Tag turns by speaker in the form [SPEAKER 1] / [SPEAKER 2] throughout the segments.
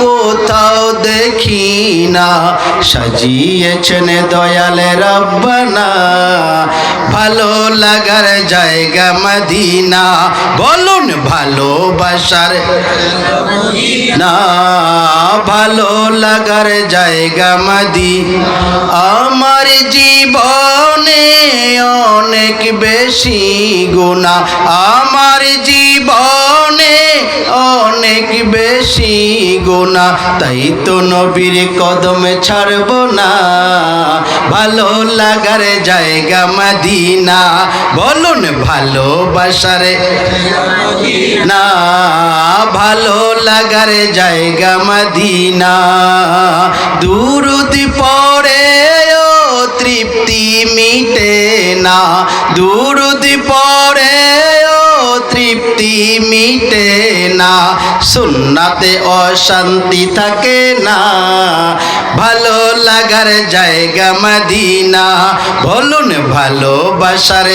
[SPEAKER 1] কোথাও দেখি না সাজিয়েছেন দয়ালে রব্বানা। ভালো লাগার জায়গা মদিনা, বলুন ভালোবাসার না ভালো লাগার জায়গা মাদি আমার জীবনে অনেক বেশি গুণা। আমার জীবনে অনেক বেশি গুণা। তাই তো নবীর কদমে ছাড়ব না। ভালো লাগার জায়গা মদিনা। বলুন ভালোবাসার না, ভালো লাগার জায়গা মদিনা। দুরুদ পরে তৃপ্তি মিটে না। দুরুদ পরে ও তৃপ্তি মিটে না। সুন্নাতে অশান্তি থাকে না। ভালো লাগার জায়গা মদিনা। বলুন ভালোবাসার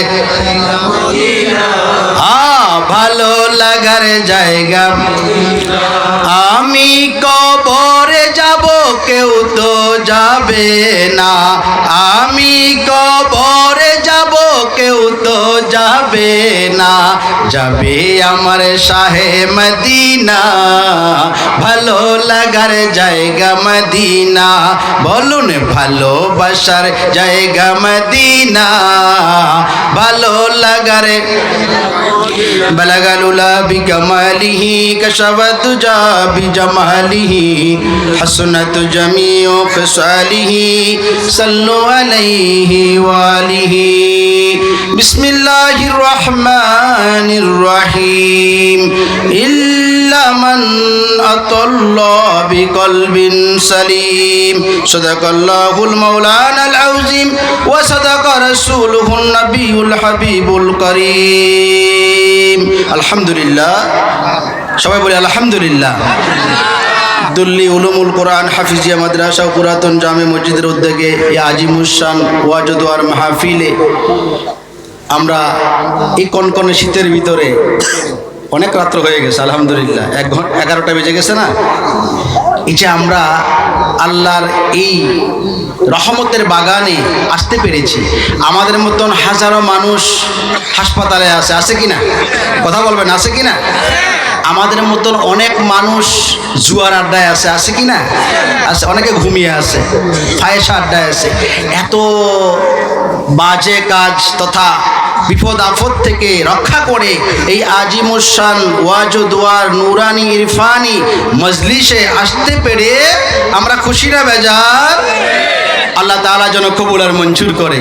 [SPEAKER 1] হ্যাঁ ভালো লাগার জায়গা। আমি যাব কেউ তো যাবে না। আমি কবরে যাবে না যাবে আমার শাহে মদিনা ভালো লাগার জায়গা মদিনা বলুন ভালোবাসার জায়গা মদিনা ভালো লাগার بلغ الأولى بكماله كشف الدجى بجماله حسنت جميع خصاله صلوا عليه وآله بسم الله الرحمن الرحيم إلا من أتى الله بقلب سليم صدق الله المولانا العظيم وصدق رسوله النبي الحبيب الكريم الحمد لله সবাই বলি আলহামদুলিল্লাহ দুল্লি উলুমুল কোরআন হাফিজিয়া মাদ্রাসা ও পুরাতন জামে মসজিদের উদ্যোগে এই আজিমুসান ওয়াজদোয়ার মাহফিলে আমরা এই কনকনে শীতের ভিতরে অনেক রাত্র হয়ে গেছে, আলহামদুলিল্লাহ। এক ঘণ্টা এগারোটা বেজে গেছে না? এই যে আমরা আল্লাহর এই রহমতের বাগানে আসতে পেরেছি। আমাদের মতন হাজারো মানুষ হাসপাতালে আছে আছে কি না কথা বলবেন, আছে কি না আমাদের মতন অনেক মানুষ জুয়ার আড্ডায় আছে আছে কি না? আছে, অনেকে ঘুমিয়ে আছে, ফায়েসা আড্ডায় আছে। এত বাজে কাজ তথা বিপদ আপদ থেকে রক্ষা করে এই আজিমুসান ওয়াজুদুয়ার নুরানি ইরফানি মজলিসে আসতে পেরে আমরা খুশি না বেজার। আল্লাহ তাআলা যেন কবুল আর মঞ্জুর করে।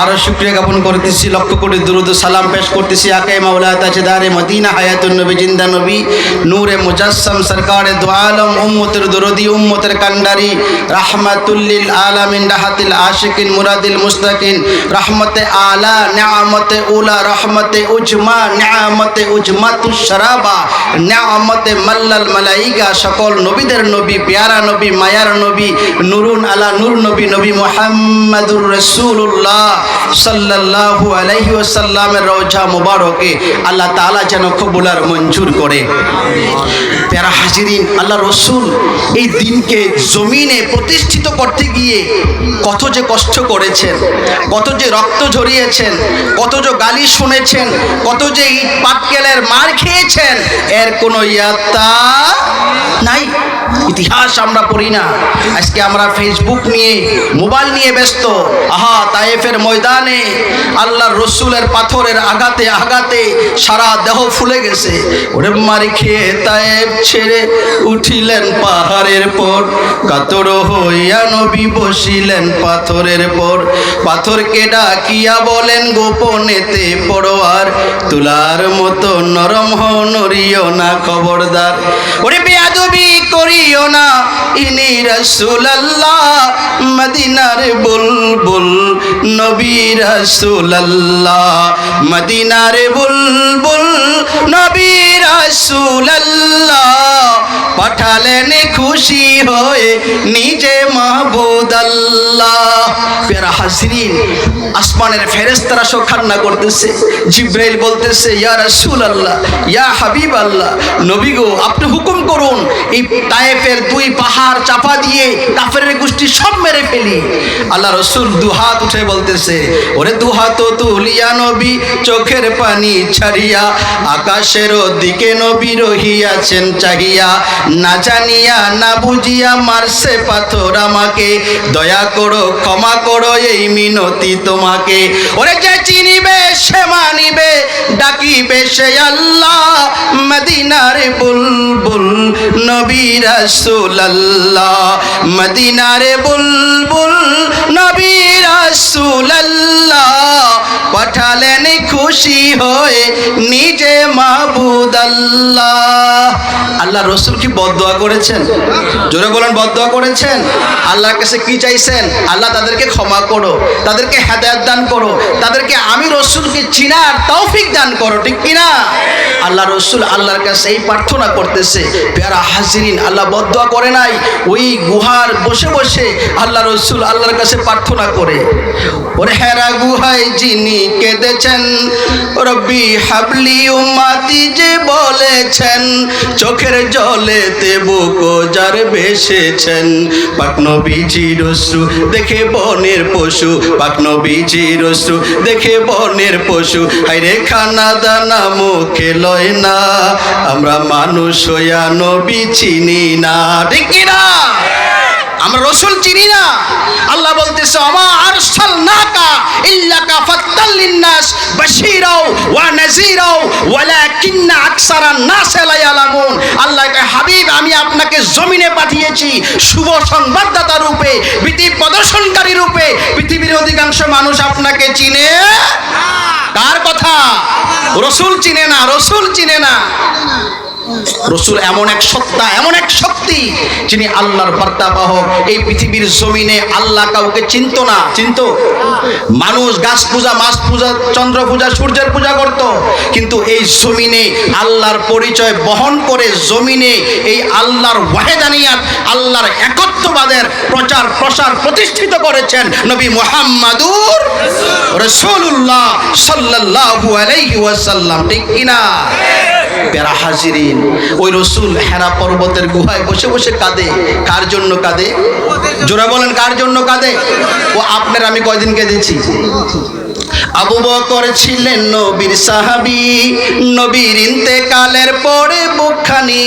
[SPEAKER 1] আরও শুক্রিয়া জ্ঞাপন করতেছি লক্ষ্য করে দুরুদ সালাম পেশ করতেছি আকে মাওলা তাজদারে মদিনা হায়াতুন নবী জিন্দা নবী নূরে মুজাসসাম সরকারে দু আলম উম্মতের দরদি উম্মতের কান্ডারি রাহমাতুল্লিল আলামিন রাহাতিল আশিকিন মুরাদিল মুস্তাকিন রহমতে আলা নিয়ামতে উলা রহমতে উজমা নিয়ামতে উজমাতু শরাবা নিয়ামতে মাল্লাল মালাইকা সকল নবীদের নবী পেয়ারা নবী মায়ার নবী নুরুন আলা নূর নবী নবী মোহাম্মদুর রসুল্লাহ সাল্লাল্লাহু আলাইহি ওয়াসাল্লামের রওজা মুবারকে আল্লাহ তাআলা যেন কবুলার মঞ্জুর করে। প্যারা হাজিরিন, আল্লাহ রসুল এই দিনকে জমিনে প্রতিষ্ঠিত করতে গিয়ে কত যে কষ্ট করেছেন, কত যে রক্ত ঝরিয়েছেন, কত যে গালি শুনেছেন, কত যে ইট পাটকেলের মার খেয়েছেন, এর কোনো ইয়াত্তা নাই, ইতিহাস আমরা পড়ি না। আজকে আমরা ফেসবুক নিয়ে, মোবাইল নিয়ে ব্যস্ত। আহা, তায়েফের ময়দানে, আল্লাহর রসুলের পাথরের আঘাতে আঘাতে সারা দেহ ফুলে গেছে। ওরে মারি খেয়ে তায়েফ ছেড়ে উঠিলেন পাহাড়ের পর। কাতর হইয়া নবী বসিলেন পাথরের পর। পাথর পাথরকে ডাকিয়া বলেন, গোপনেতে পড়োয়ার। তুলার মতো নরম হও নরিও না খবরদার। ওরে বেয়াদবি! করিও না। ইনি রসুল্লাহ মদিনার বুলবুল নবী রসুল্লাহ মদিনার বুলবুল নবী রাসূলুল্লাহ। পাঠালেন খুশি হয়ে নিজে মাহবুদ আল্লাহ পেরা হাজরিন, আসমানের ফেরেস্তারা সব খান্না করতেছে। জিব্রাইল বলতেছে, ইয়া রাসূল আল্লাহ ইয়া হাবিব আল্লাহ নবী গো, আপনি হুকুম করুন, এই তায়েফের দুই পাহাড় চাপা দিয়ে কাফেরের গোষ্ঠী সব মেরে ফেলি। আল্লাহ রসুল দুহাত উঠে বলতেছে, ওরে দুহাত তুলিয়া নবী, চোখের পানি ছাড়িয়া, আকাশের দিকে নবী রহিয়াছেন চাহিয়া না জানিয়া, না বুঝিয়া মারছে পাথর আমাকে। দয়া করো, ক্ষমা করো এই মিনতি তোমাকে। ওরে যে চিনিবে, সে মানিবে, ডাকিবে সে আল্লাহ। মদিনার বুলবুল নবী রাসূল আল্লাহ মদিনার বুলবুল নবী রাসূল আল্লাহ পাঠালেন খুশি হয়ে নিজে মাহবুদ আল্লাহ আল্লাহ রসুল কি বদদোয়া করেছেন? জোরে বলেন, বদদোয়া করেছেন? আল্লাহর কাছে কি চাইছেন? আল্লাহ তাদেরকে ক্ষমা করো, তাদেরকে হেদায়ত দান করো, তাদেরকে আমি রসুলকে চিনার তৌফিক দান করো, ঠিক কিনা? আল্লাহ রসুল আল্লাহর কাছে এই প্রার্থনা করতেছে, পেয়ারা হাজিরিন, আল্লাহ বদদোয়া করে নাই, ওই গুহার বসে বসে আল্লাহ রসুল আল্লাহর কাছে প্রার্থনা করে। ওরে হেরা গুহায় যিনি কেঁদেছেন। রব্বি হাবলি উম্মাতি যে বলেছেন, চোখের জলে বুক যার বেসেছেন পাকনো বিজি রসু দেখে বনের পশু পাকনো বিজি রসু দেখে বনের পশু। হাইরে খানা দানা মুখে লয় না, আমরা মানুষ হইয়া নবী চিনি না। ঠিক না আমরা রসুল চিনি না। আল্লাহ বলতেছে আমা আরসাল নাকা ইল্লাকা ফাত্তাল লিন্নাস বাশীরাও ওয়া নাযীরাও, ওয়ালাকিন্না আকসারান নাস লা ইয়ালামুন। আল্লাহ হাবিব, আমি আপনাকে জমিনে পাঠিয়েছি শুভ সংবাদদাতা রূপে ভীতি প্রদর্শনকারী রূপে। পৃথিবীর অধিকাংশ মানুষ আপনাকে চিনে কার কথা? রসুল চিনে না, রসুল চিনে না। রসুল এমন এক সত্তা, এমন এক শক্তি যিনি আল্লাহর বার্তাবাহক। এই পৃথিবীর জমিনে আল্লাহ কাউকে চিনত না, চিনত? মানুষ গাছ পূজা, মাছ পূজা, চন্দ্র পূজা, সূর্যের পূজা করত। কিন্তু এই জমিনে আল্লাহর পরিচয় বহন করে জমিনে এই আল্লাহর ওয়াহেদানিয়াত, আল্লাহর একত্ববাদের প্রচার, প্রসার প্রতিষ্ঠিত করেছেন নবী মোহাম্মদুর রসুল্লাহ সাল্লাল্লাহু আলাইহি ওয়াসাল্লাম। ঠিক কিনা? পেরা হাজিরিন। ওই রসুল হেরা পর্বতের গুহায় বসে বসে কাঁদে। কার জন্য কাঁদে? জোরা বলেন, কার জন্য কাঁদে? ও আপনার আমি কয়দিন কেঁদেছি? আবু বকর ছিলেন নবীর সাহাবি। নবীর ইন্তেকালের পরে বুকখানি,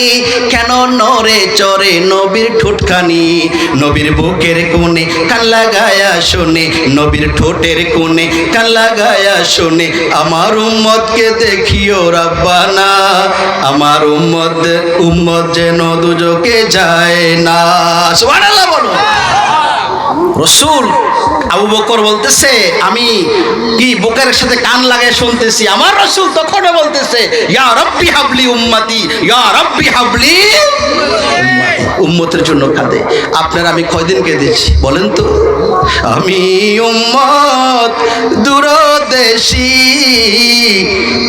[SPEAKER 1] কেন নরে চরে নবীর ঠোঁটখানি? নবীর বুকের কোণে কান লাগায়া শোনে, নবীর ঠোঁটের কোণে কান লাগায়া শোনে, আমার উম্মতকে দেখিও রাব্বানা, আমার উম্মত উম্মত যেন দুজকে যায় না। সুবহানাল্লাহ বলো। রসুল আবু বকর বলতেছে, আমি কি বুকের সাথে কান লাগায় শুনতেছি? আমার রসুল তখনও বলতেছে, ইয়া রব্বি হাবলি উম্মতি, ইয়া রব্বি হাবলি উম্মতের জন্য কাঁদে। আপনার আমি কয়দিন কেঁদেছি বলেন তো? আমি উম্মত দূরদেশি,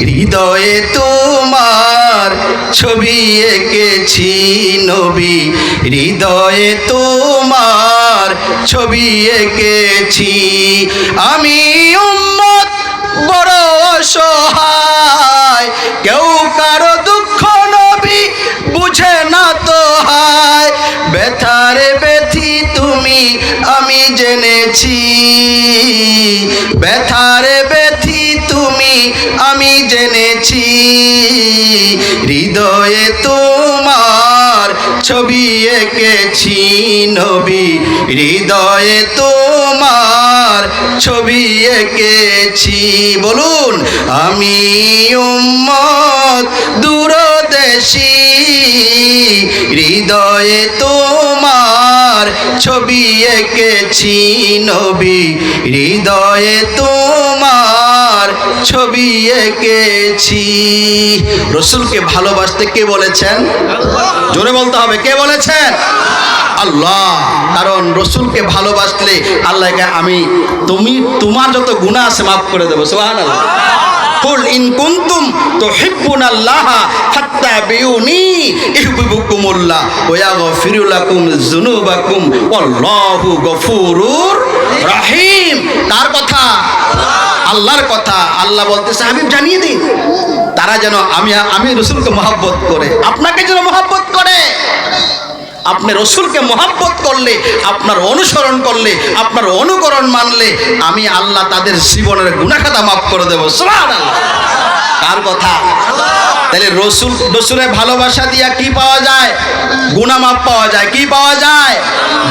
[SPEAKER 1] হৃদয়ে তোমার ছবি এঁকেছি নবী, হৃদয়ে তোমার ছবি এঁকেছি। আমি উম্মত, বড় অসহায়। কেউ কারও দুঃখ নবী বুঝে না তো হায়। ব্যথারে ব্যথি তুমি আমি জেনেছি। ব্যথারে ব্যথি তুমি আমি জেনেছি। হৃদয়ে তোমার ছবি এঁকেছি নবী। হৃদয়ে তোমার ছবি এঁকেছি। বলুন, আমি উম্মত দূরদেশি। হৃদয়ে তোমার ছবি এঁকেছি নবী। হৃদয়ে তোমার ছবি এঁকেছি। রসুলকে ভালোবাসতে কে বলেছেন? জোরে বলতে হবে, কে বলেছেন? আল্লাহ। কারণ রসুলকে ভালোবাসলে আল্লাহকে আমি তুমি, তোমার যত গুণা আছে মাফ করে দেবো সোহান আল্লাহ কুল ইন কুনতুম তুহিব্বুনাল্লাহা ফাত্তাবিউনি ইউহিব্বুকুমুল্লাহ ওয়া ইয়াগফিরু লাকুম যুনুবাকুম ওয়াল্লাহু গফুরুর রহিম। কার কথা? আল্লাহর কথা আল্লাহ বলতেছে হাবিব জানিয়ে দিন তারা যেন আমি আমি রসুলকে মহাব্বত করে, আপনাকে যেন মহাব্বত করে। আপনি রসুলকে মহাব্বত করলে, আপনার অনুসরণ করলে, আপনার অনুকরণ মানলে, আমি আল্লাহ তাদের জীবনের গুণাখাতা মাফ করে দেবো। কার কথা? তাহলে রসুল রসুলের ভালোবাসা দিয়া কি পাওয়া যায়? গুণা মাপ পাওয়া যায়, কি পাওয়া যায়?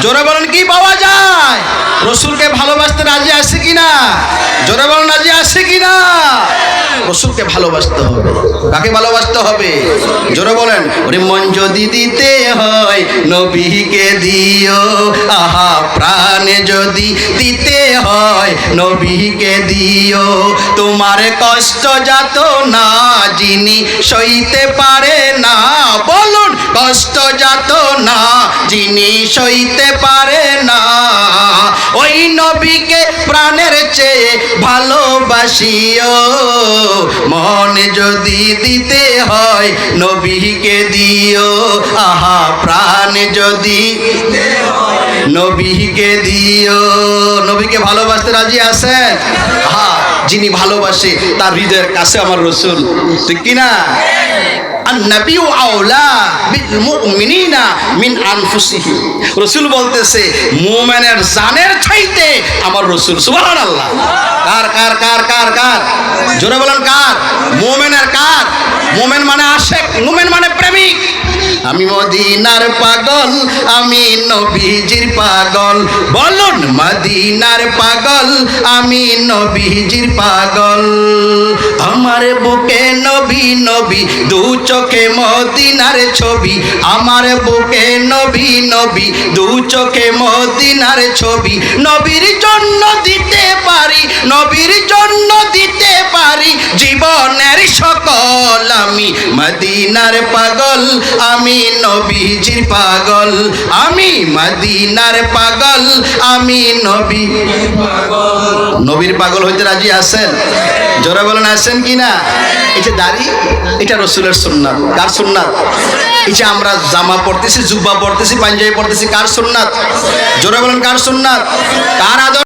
[SPEAKER 1] জোরে বলেন, কি পাওয়া যায়? রসুলকে ভালোবাসতে রাজি আছে রসুলকে ভালোবাসতে হবে। কাকে ভালোবাসতে হবে? জোরে বলেন, ওরে মন যদি দিতে হয়, নবীকে দিও। আহা, প্রাণে যদি দিতে হয়, নবীকে দিও। তোমার কষ্ট যাত না, যিনি সইতে পারে না। বলুন, কষ্ট যাত না, যিনি সইতে পারে না। ওই নবীকে প্রাণের চেয়ে ভালোবাসিও। মনে যদি দিতে হয়, নবীকে দিও। আহা, প্রাণ যদি নবীকে দিও। নবীকে ভালোবাসতে রাজি আছেন? হা যিনি ভালোবাসে, তার হৃদয়ের কাছে আমার রসুল। ঠিক কিনা? আন্নাবিউ আওলা বিল মুমিনিনা রসুল বলতেছে, মুমিনের জানের চাইতে আমার রসুল, সুবহানাল্লাহ। কার কার কার কার কার? জোরে বলেন কার? মুমিনের কার? মুমিন মানে আসে মুমিন মানে প্রেমিক। আমি মদিনার পাগল, আমি নবীজির পাগল। বলুন, মদিনার পাগল, আমি নবীজির পাগল। আমার বুকে নবী নবী, দু চোখ মদিনার ছবি, আমার বুকে নবী নবী, দু চোখে মদিনার ছবি। নবীর জন্য দিতে পারি, নবীর জন্য দিতে পারি, জীবনের সকল আমি মদিনার পাগল, আমি নবীজির পাগল, আমি মদিনার পাগল, আমি নবী পাগল। নবীর পাগল হইতে রাজি আছেন? জোরে বলেন আসছেন কি না? এই যে দাড়ি, এটা রসুলের সুন্নাত। কার সুন্নাত? এই যে আমরা জামা পড়তেছি জুব্বা পড়তেছি পাঞ্জাবি পড়তেছি কার সুন্নাত? জোরা বলেন, কার সুন্নাত? কার আদর